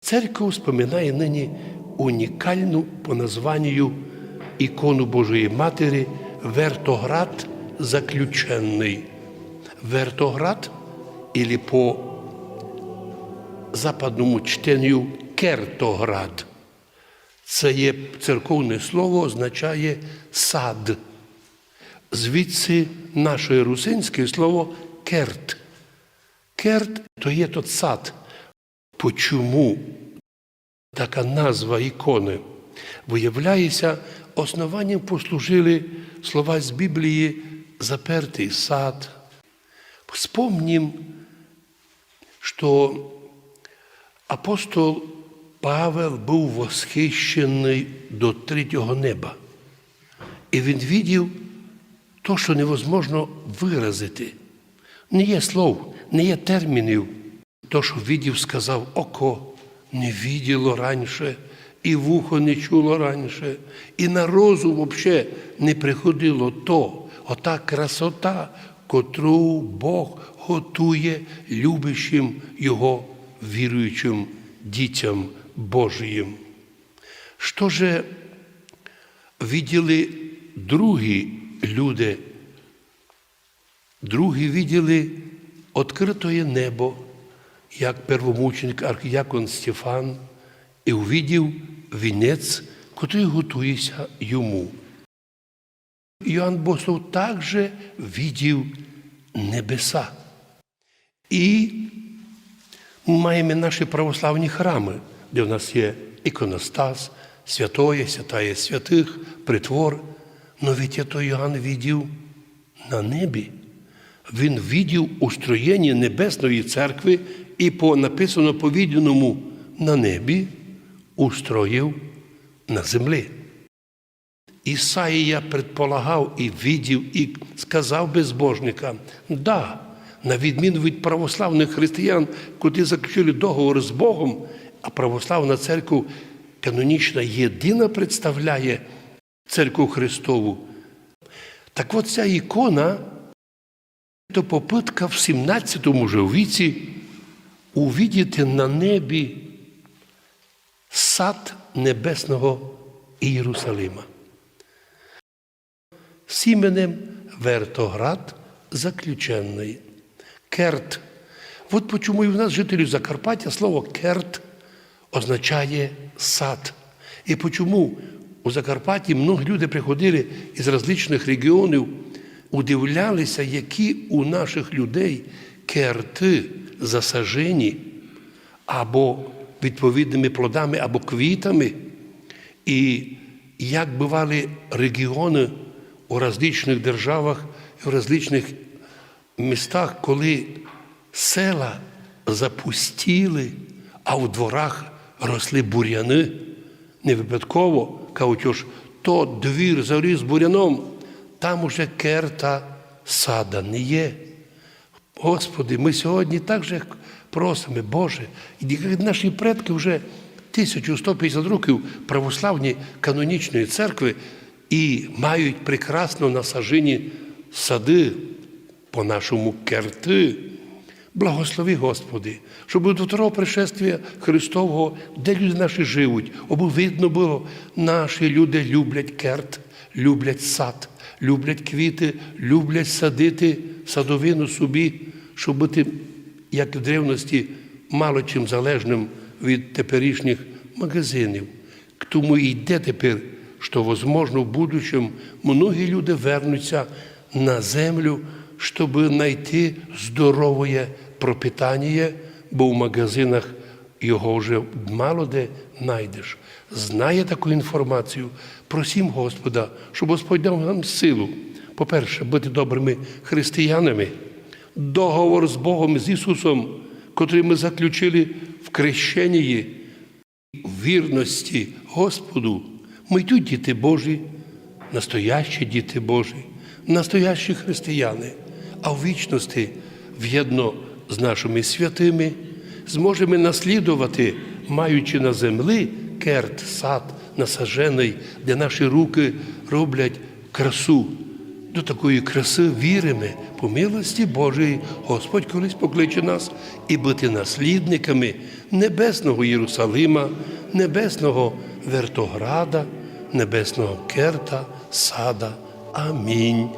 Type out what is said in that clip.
Церква споминає нині унікальну по названню ікону Божої Матері Вертоград заключенний. Вертоград, или по западному чтенню Кертоград. Це є церковне слово, означає сад. Звідси наше русинське слово керт. Керт то є тот сад. Почому така назва ікони? Виявляється, основанням послужили слова з Біблії запертий сад. Вспомним, що апостол Павел був восхищений до третього неба. І він видів то, що невозможно виразити. Не є слов, не є термінів. То, що видів, сказав око, не виділо раніше, і вухо не чуло раніше, і на розум взагалі не приходило то, ота красота, котру Бог готує любящим Його віруючим дітям Божиїм. Що же виділи другі люди? Другі виділи відкритое небо, як первомученик архіякон Стефан, і увидів вінець, котрий готується йому. Іоанн Богослов також видів небеса. І ми маємо наші православні храми, де в нас є іконостас, святоє, святає святих, притвор. Но ведь то Іоанн видів на небі. Він видів устроєння Небесної церкви і по написано повіденому на небі устроїв на землі. Ісаїя предполагав і видів, і сказав безбожникам, да, на відміну від православних християн, котрі заключили договор з Богом, а православна церква канонічна єдина представляє церкву Христову. Так от ця ікона то попитка в 17 же віці увидіти на небі сад небесного Ієрусалима. З іменем Вертоград заключенний. Керт. От почому і в нас жителів Закарпаття слово керт означає сад. І почому у Закарпатті mnoгі люди приходили із различних регіонів, удивлялися, які у наших людей керти засажені або відповідними плодами, або квітами. І як бували регіони у различних державах і в различних містах, коли села запустіли, а в дворах росли бур'яни. Не випадково кажуть, то двір заріс буряном, там уже керта сада не є. Господи, ми сьогодні так же просимо, Боже, і наші предки вже 1150 років православні канонічної церкви і мають прекрасно насажені сади по нашому керти. Благослови, Господи, щоб до того пришествия Христового, де люди наші живуть, аби видно було, наші люди люблять керт, люблять сад, люблять квіти, люблять садити садовину собі, щоб бути, як в древності, мало чим залежним від теперішніх магазинів. Тому і йде тепер, що, возможно, в будущем многі люди вернуться на землю, щоб знайти здорове пропитання, бо в магазинах його вже мало де знайдеш. Знає таку інформацію, просім Господа, щоб Господь дав нам силу. По-перше, бути добрими християнами, договор з Богом, з Ісусом, котрий ми заключили в крещенні, вірності Господу. Ми тут діти Божі, настоящі діти Божі, настоящі християни, а в вічності в'єдно з нашими святими зможемо наслідувати, маючи на землі керт, сад насажений, де наші руки роблять красу. До такої краси віримо по милості Божої. Господь колись покличе нас і бути наслідниками небесного Єрусалима, небесного Вертограда, небесного Керта, Сада. Амінь.